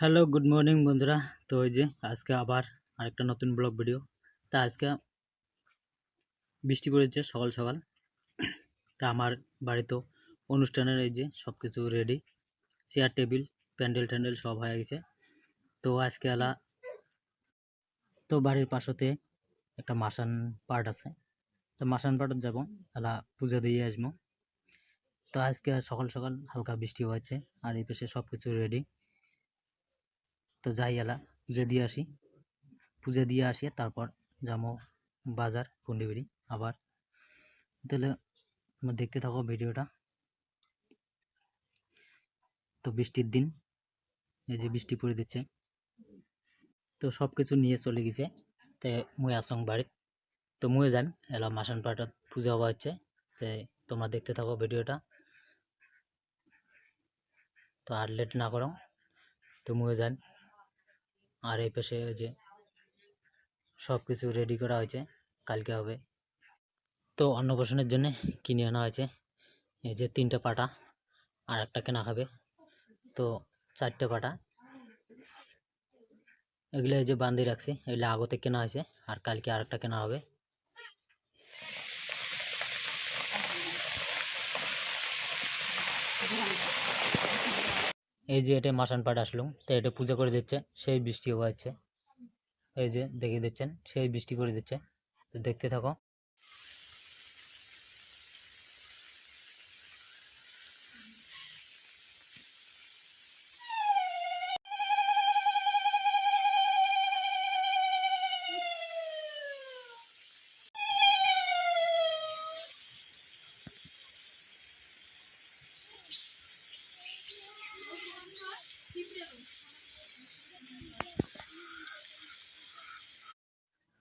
Hello good morning বন্ধুরা। তো ওই যে আজকে আবার আরেকটা নতুন ব্লগ ভিডিও তা আজকে বৃষ্টি পড়েছে সকাল সকাল। তা আমার বাড়িতেও অনুষ্ঠানের এই যে সব কিছু রেডি চেয়ার টেবিল প্যান্ডেল ট্যান্ডেল সব হয়ে গেছে। তো আজকে এলা তো বাড়ির পাশতে একটা মাসান পার্ট আছে। তো মাসান পার্টত যাব এলা পূজা দিয়ে আসব। তো আজকে সকাল সকাল হালকা বৃষ্টি হয়েছে, আর এই পাশে সব কিছু রেডি তো যাই এলা, পুজো দিয়ে আসি। পুজো দিয়ে আসি, তারপর যাব বাজার পুন্ডিবিড়ি আবার। তাহলে তোমরা দেখতে থাকো ভিডিওটা। তো বৃষ্টির দিন, এই যে বৃষ্টি পড়ে দিচ্ছে। তো সব কিছু নিয়ে চলে গেছে। তে মুই আসং বাড়ি। তো মুয়ে যান এলা মাসান পাড়াত পূজা হওয়া হচ্ছে। তে তোমরা দেখতে থাকো ভিডিওটা। তো আর লেট না করো। তো মুয়ে যান আর এই পাশে যে সব কিছু রেডি করা হয়েছে, কালকে হবে। তো অন্নপ্রাশনের জন্য কিনে আনা হয়েছে। এই যে তিনটা পাটা আর একটা কেনা হবে। তো চারটে পাটা। এগুলো যে বান্ধি রাখছি, এগুলো আগতে কেনা হয়েছে আর কালকে আর একটা কেনা হবে। এই যে এটা মাসান পাট আসলো, তো এটা পূজা করে দিচ্ছে, সেই বৃষ্টি হচ্ছে এই যে দেখে দিচ্ছেন, সেই বৃষ্টি করে দিচ্ছে। তো দেখতে থাকো।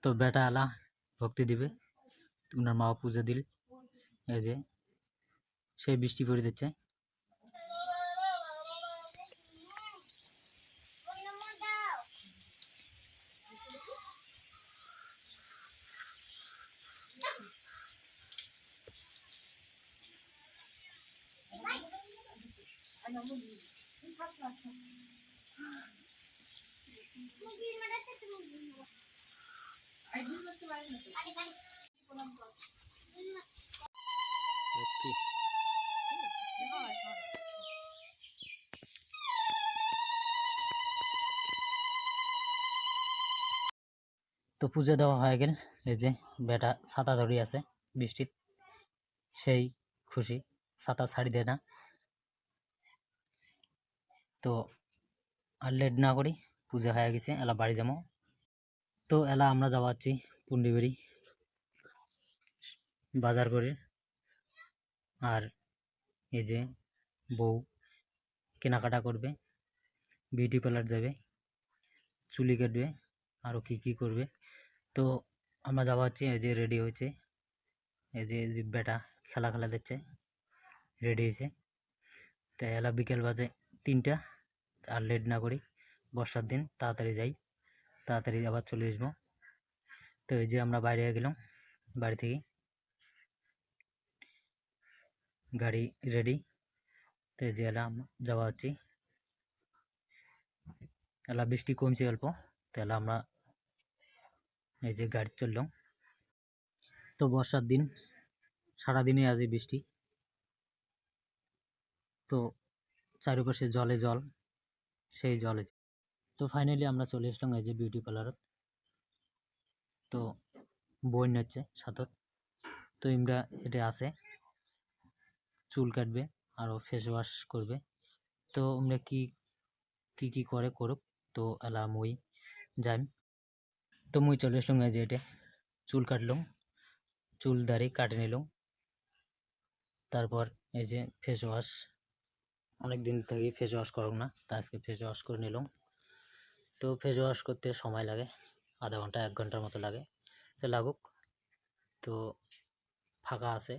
তো বেটা আলা ভক্তি দিবে ওনার মা পূজা দিল। এই যে সেই বৃষ্টি পড়ে দিচ্ছে। তো পুজো দেওয়া হয়ে গেল এই যে বেটা ছাতা ধরি আছে, বৃষ্টির, সেই খুশি ছাতা ছাড়ি দেয় না। তো আর লেট না করি, পূজা হয়ে গেছে, এলা বাড়ি যাব। তো এলা আমরা যাওয়াচ্ছি পুন্ডিবেরি বাজার করে। আর এই যে বউ কেনাকাটা করবে বিউটি পার্লার যাবে, চুলি কাটবে আরও কী কী করবে। তো আমরা যাওয়া হচ্ছে এই যে রেডি হয়েছে। এই যে বেটা খেলা খেলা দিচ্ছে রেডি হয়েছে। তো এলা বিকেল বাজে তিনটা, আর লেট না করি, বর্ষার দিন, তাড়াতাড়ি যাই। তাড়াতাড়ি আবার চলে আসব। তো এই যে আমরা বাইরে গেলাম, বাড়ি থেকে। গাড়ি রেডি তো এই যে এলা আম- যাওয়া হচ্ছি। এলা বৃষ্টি কমছে অল্প, তো এলা আমরা এই যে গাড়ি চললাম। তো বর্ষার দিন সারাদিনই আজ বৃষ্টি। তো চারিপাশে জলে জল, সেই জলে তো ফাইনালি আমরা চলে আসলাম এই যে বিউটি পার্লারত তো বই হচ্ছে সাথত তো ইমরা এটা আছে। চুল কাটবে, আরও ফেস ওয়াশ করবে। তো আমরা কি কি কি করে করুক? তো এলা মুই যাই তো মুই চলে আসলাম এই যে এটা চুল কাটলাম, চুল দাড়ি কাটে নিলাম। তারপর এই যে ফেস ওয়াশ অনেক দিন থেকে ফেস ওয়াশ করব না, তা আজকে ফেস ওয়াশ করে নিলাম। তো ফেস ওয়াশ করতে সময় লাগে, আধা ঘণ্টা, এক ঘণ্টার মতো লাগে, তো লাগুক। তো ফাঁকা আছে,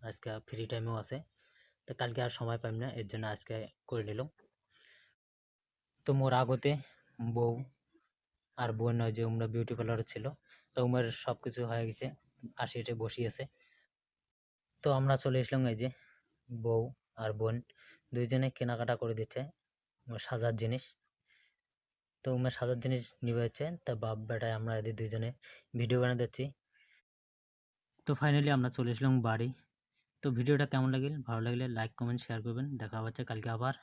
আজকে ফ্রি টাইমেও আছে, তো কালকে আর সময় পাইম না, এর জন্য আজকে করে নিলাম। তো মোর আগতে বউ আর বোন যে উমরা বিউটি পার্লার ছিল, তো উমের সব কিছু হয়ে গেছে, আসি এটা বসিয়েছে তো আমরা চলে এসলাম এই যে বউ আর বোন, দুইজনে কেনাকাটা করে দিচ্ছে, সাজার জিনিস। তো উমের সাজার জিনিস নিবে হচ্ছে, তা বাপ বেটায় আমরা এদের দুইজনে ভিডিও বানিয়ে দিচ্ছি। তো ফাইনালি আমরা চলে এসলাম বাড়ি। তো ভিডিওটা কেমন লাগিল? ভালো লাগলে লাইক কমেন্ট শেয়ার করবেন। দেখা হচ্ছে কালকে আবার।